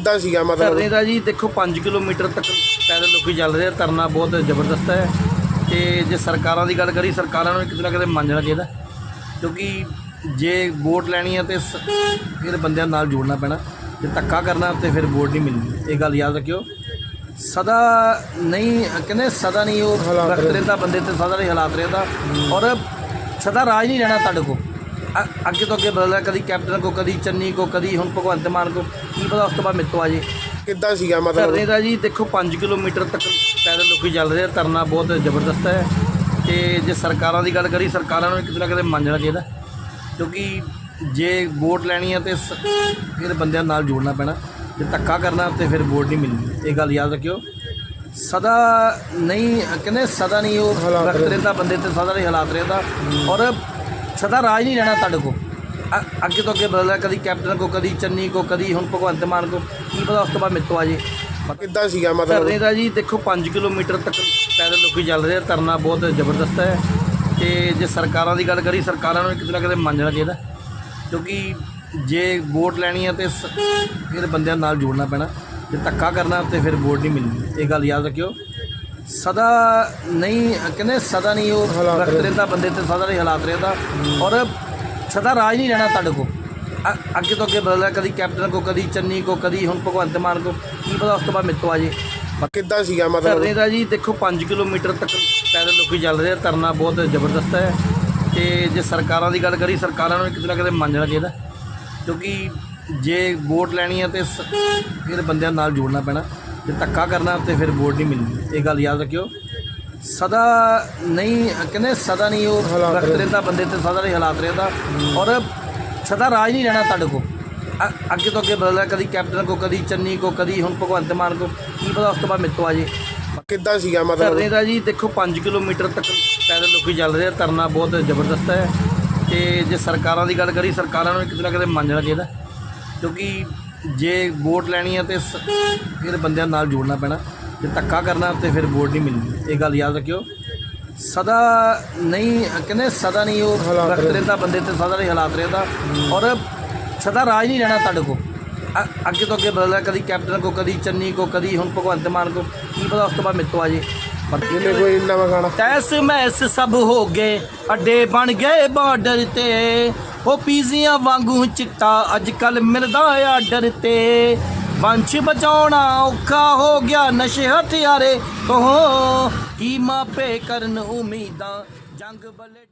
ਕਿੱਦਾਂ ਸੀਗਾ ਮਤਲਬ? ਧਰਨੇ ਦਾ ਜੀ ਦੇਖੋ 5 ਕਿਲੋਮੀਟਰ ਤੱਕ ਪੈਦਲ ਲੋਕੀ ਚੱਲ ਰਹੇ ਆ ਧਰਨਾ ਬਹੁਤ ਜ਼ਬਰਦਸਤ ਹੈ। ਤੇ ਜੇ ਸਰਕਾਰਾਂ ਦੀ ਗੱਲ ਕਰੀ ਸਰਕਾਰਾਂ ਨੂੰ ਕਿਤੇ ਨਾ ਕਿਤੇ ਮੰਨਣਾ ਚਾਹੀਦਾ ਕਿਉਂਕਿ ਜੇ ਵੋਟ ਲੈਣੀ ਹੈ ਤੇ ਸ- ਫਿਰ ਬੰਦਿਆਂ ਨਾਲ ਜੋੜਨਾ ਪੈਣਾ। ਜੇ ਧੱਕਾ ਕਰਨਾ ਤੇ ਫਿਰ ਵੋਟ ਨਹੀਂ ਮਿਲਣੀ। ਇਹ ਗੱਲ ਯਾਦ ਰੱਖਿਓ। ਸਦਾ ਨਹੀਂ ਕਹਿੰਦੇ ਸਦਾ ਨਹੀਂ ਉਹ ਹਾਲਾਤ ਰਹਿੰਦਾ ਬੰਦੇ ਤੇ ਸਦਾ ਨਹੀਂ ਹਾਲਾਤ ਰਹਿੰਦਾ। ਔਰ ਸਦਾ ਰਾਜ ਨਹੀਂ ਰਹਿਣਾ ਤੁਹਾਡੇ ਕੋ ਅ- ਅੱਗੇ ਤੋਂ ਅੱਗੇ ਬਦਲਿਆ ਕਦੀ ਕੈਪਟਨ ਕੋ ਕਦੀ ਚੰਨੀ ਕੋ ਕਦੀ ਹੁਣ ਭਗਵੰਤ ਮਾਨ ਕੋ। ਕੀ ਪਤਾ ਉਸ ਤੋਂ ਬਾਅਦ ਮਿੱਤੋ ਆ ਜੇ। ਕਿੱਦਾਂ ਸੀਗਾ ਮਤਲਬ? ਧਰਨੇ ਦਾ ਜੀ ਦੇਖੋ 5 ਕਿਲੋਮੀਟਰ ਤੱਕ ਪੈਦਲ ਲੋਕੀ ਚੱਲ ਰਹੇ ਆ। ਧਰਨਾ ਬਹੁਤ ਜ਼ਬਰਦਸਤ ਹੈ। ਤੇ ਜੇ ਸਰਕਾਰਾਂ ਦੀ ਗੱਲ ਕਰੀ ਸਰਕਾਰਾਂ ਨੂੰ ਕਿਤੇ ਨਾ ਕਿਤੇ ਮੰਨਣਾ ਚਾਹੀਦਾ। ਕਿਉਂਕਿ ਜੇ ਵੋਟ ਲੈਣੀ ਹੈ ਤੇ ਸ- ਫਿਰ ਬੰਦਿਆਂ ਨਾਲ ਜੋੜਨਾ ਪੈਣਾ। ਜੇ ਧੱਕਾ ਕਰਨਾ ਤੇ ਫਿਰ ਵੋਟ ਨਹੀਂ ਮਿਲਣੀ। ਇਹ ਗੱਲ ਯਾਦ ਰੱਖਿਓ। ਸਦਾ ਨਹੀਂ ਕਹਿੰਦੇ ਸਦਾ ਨਹੀਂ ਉਹ ਹਾਲਾਤ ਰੱਖ ਰਹਿੰਦਾ ਬੰਦੇ ਤੇ ਸਦਾ ਨਹੀਂ ਹਾਲਾਤ ਰਹਿੰਦਾ। ਔਰ ਸਦਾ ਰਾਜ ਨਹੀਂ ਰਹਿਣਾ ਤੁਹਾਡੇ ਕੋ ਅੱਗੇ ਤੋਂ ਅੱਗੇ ਬਦਲਿਆ ਕਦੀ ਕੈਪਟਨ ਕੋ ਕਦੀ ਚੰਨੀ ਕੋ ਕਦੀ ਹੁਣ ਭਗਵੰਤ ਮਾਨ ਕੋ ਕੀ ਪਤਾ ਉਸ ਤੋਂ ਬਾਅਦ ਮਿੱਤੋ ਆ ਜੇ। ਕਿੱਦਾਂ ਸੀਗਾ ਮਤਲਬ? ਧਰਨੇ ਦਾ ਜੀ ਦੇਖੋ 5 ਕਿਲੋਮੀਟਰ ਤੱਕ ਪੈਦਲ ਲੋਕੀ ਚੱਲ ਰਹੇ ਆ ਧਰਨਾ ਬਹੁਤ ਜ਼ਬਰਦਸਤ ਹੈ। ਤੇ ਜੇ ਸਰਕਾਰਾਂ ਦੀ ਗੱਲ ਕਰੀ ਸਰਕਾਰਾਂ ਨੂੰ ਕਿਤੇ ਨਾ ਕਿਤੇ ਮੰਨਣਾ ਚਾਹੀਦਾ। ਕਿਉਂਕਿ ਜੇ ਵੋਟ ਲੈਣੀ ਹੈ ਤੇ ਫਿਰ ਬੰਦਿਆਂ ਨਾਲ ਜੋੜਨਾ ਪੈਣਾ। ਜੇ ਧੱਕਾ ਕਰਨਾ ਤੇ ਫਿਰ ਵੋਟ ਨਹੀਂ ਮਿਲਣੀ। ਇਹ ਗੱਲ ਯਾਦ ਰੱਖਿਓ। ਸਦਾ ਨਹੀਂ ਕਹਿੰਦੇ ਸਦਾ ਨਹੀਂ ਉਹ ਰੱਖ ਰਹਿੰਦਾ ਬੰਦੇ ਤੇ ਸਦਾ ਨਹੀਂ ਹਾਲਾਤ ਰਹਿੰਦਾ। ਔਰ ਸਦਾ ਰਾਜ ਨਹੀਂ ਰਹਿਣਾ ਤੁਹਾਡੇ ਕੋ ਅੱਗੇ ਤੋਂ ਅੱਗੇ ਬਦਲਿਆ ਕਦੀ ਕੈਪਟਨ ਕੋ ਕਦੀ ਚੰਨੀ ਕੋ ਕਦੀ ਹੁਣ ਭਗਵੰਤ ਮਾਨ ਕੋ ਕੀ ਪਤਾ ਉਸ ਤੋਂ ਬਾਅਦ ਮਿੱਤੋ ਆ ਜੇ। ਕਿੱਦਾਂ ਸੀਗਾ ਮਤਲਬ? ਧਰਨੇ ਦਾ ਜੀ ਦੇਖੋ 5 ਕਿਲੋਮੀਟਰ ਤੱਕ ਪੈਦਲ ਲੋਕੀ ਚੱਲ ਰਹੇ ਆ ਧਰਨਾ ਬਹੁਤ ਜ਼ਬਰਦਸਤ ਹੈ। ਤੇ ਜੇ ਸਰਕਾਰਾਂ ਦੀ ਗੱਲ ਕਰੀ ਸਰਕਾਰਾਂ ਨੂੰ ਕਿਤੇ ਨਾ ਕਿਤੇ ਮੰਨਣਾ ਚਾਹੀਦਾ। ਕਿਉਂਕਿ ਜੇ ਵੋਟ ਲੈਣੀ ਹੈ ਤੇ ਫਿਰ ਬੰਦਿਆਂ ਨਾਲ ਜੋੜਨਾ ਪੈਣਾ। ਜੇ ਧੱਕਾ ਕਰਨਾ ਤੇ ਫਿਰ ਵੋਟ ਨਹੀਂ ਮਿਲਣੀ। ਇਹ ਗੱਲ ਯਾਦ ਰੱਖਿਓ। ਸਦਾ ਨਹੀਂ ਕਹਿੰਦੇ ਸਦਾ ਨਹੀਂ ਉਹ ਰੱਖ ਰਹਿੰਦਾ ਬੰਦੇ ਤੇ ਸਦਾ ਨਹੀਂ ਹਾਲਾਤ ਰਹਿੰਦਾ। ਔਰ ਸਦਾ ਰਾਜ ਨਹੀਂ ਰਹਿਣਾ ਤੁਹਾਡੇ ਕੋ ਅ- ਅੱਗੇ ਤੋਂ ਅੱਗੇ ਬਦਲਿਆ ਕਦੀ ਕੈਪਟਨ ਕੋ ਕਦੀ ਚੰਨੀ ਕੋ ਕਦੀ ਹੁਣ ਭਗਵੰਤ ਮਾਨ ਕੋ। ਕੀ ਪਤਾ ਉਸ ਤੋਂ ਬਾਅਦ ਮਿੱਤੋ ਆ ਜੇ। ਕਿੱਦਾਂ ਸੀਗਾ ਮਤਲਬ? ਧਰਨੇ ਦਾ ਜੀ ਦੇਖੋ 5 ਕਿਲੋਮੀਟਰ ਤੱਕ ਪੈਦਲ ਲੋਕੀ ਚੱਲ ਰਹੇ। ਆ ਧਰਨਾ ਬਹੁਤ ਜ਼ਬਰਦਸਤ ਹੈ। ਤੇ ਜੇ ਸਰਕਾਰਾਂ ਦੀ ਗੱਲ ਕਰੀ ਸਰਕਾਰਾਂ ਨੂੰ ਕਿਤੇ ਨਾ ਕਿਤੇ ਮੰਨਣਾ ਚਾਹੀਦਾ। ਕਿਉਂਕਿ ਜੇ ਵੋਟ ਲੈਣੀ ਹੈ ਤੇ ਸ- ਫਿਰ ਬੰਦਿਆਂ ਨਾਲ ਜੋੜਨਾ ਪੈਣਾ। ਜੇ ਧੱਕਾ ਕਰਨਾ ਤੇ ਫਿਰ ਵੋਟ ਨਹੀਂ ਮਿਲਣੀ। ਇਹ ਗੱਲ ਯਾਦ ਰੱਖਿਓ। ਸਦਾ ਨਹੀਂ ਕਹਿੰਦੇ ਸਦਾ ਨਹੀਂ ਉਹ ਹਾਲਾਤ ਰਹਿੰਦਾ ਬੰਦੇ ਤੇ ਸਦਾ ਨਹੀਂ ਹਾਲਾਤ ਰਹਿੰਦਾ। ਔਰ ਸਦਾ ਰਾਜ ਨਹੀਂ ਰਹਿਣਾ ਤੁਹਾਡੇ ਕੋ ਅ- ਅੱਗੇ ਤੋਂ ਅੱਗੇ ਬਦਲਿਆ ਕਦੀ ਕੈਪਟਨ ਕੋ ਕਦੀ ਚੰਨੀ ਕੋ ਕਦੀ ਹੁਣ ਭਗਵੰਤ ਮਾਨ ਕੋ। ਕੀ ਪਤਾ ਉਸ ਤੋਂ ਬਾਅਦ ਮਿੱਤੋ ਆ ਜੇ। ਇਹਨੇ ਕੋਈ ਨਵਾਂ ਗਾਣਾ? ਤੈਸ ਮੈਸ ਸਭ ਹੋ ਗਏ ਅੱਡੇ ਬਣ ਗਏ ਬਾਰਡਰ ਤੇ। ਉਹ ਪੀਜ਼ੀਆਂ ਵਾਂਗੂ ਚਿੱਟਾ ਅੱਜ ਕੱਲ ਮਿਲਦਾ ਆਰਡਰ ਤੇ। ਪੰਛ ਬਚਾਉਣਾ ਔਖਾ ਹੋ ਗਿਆ ਨਸ਼ੇ ਹਥਿਆਰੇ। ਤੋਂ ਕੀ ਮਾਪੇ ਕਰਨ ਉਮੀਦਾਂ? ਜੰਗ ਬਲੇ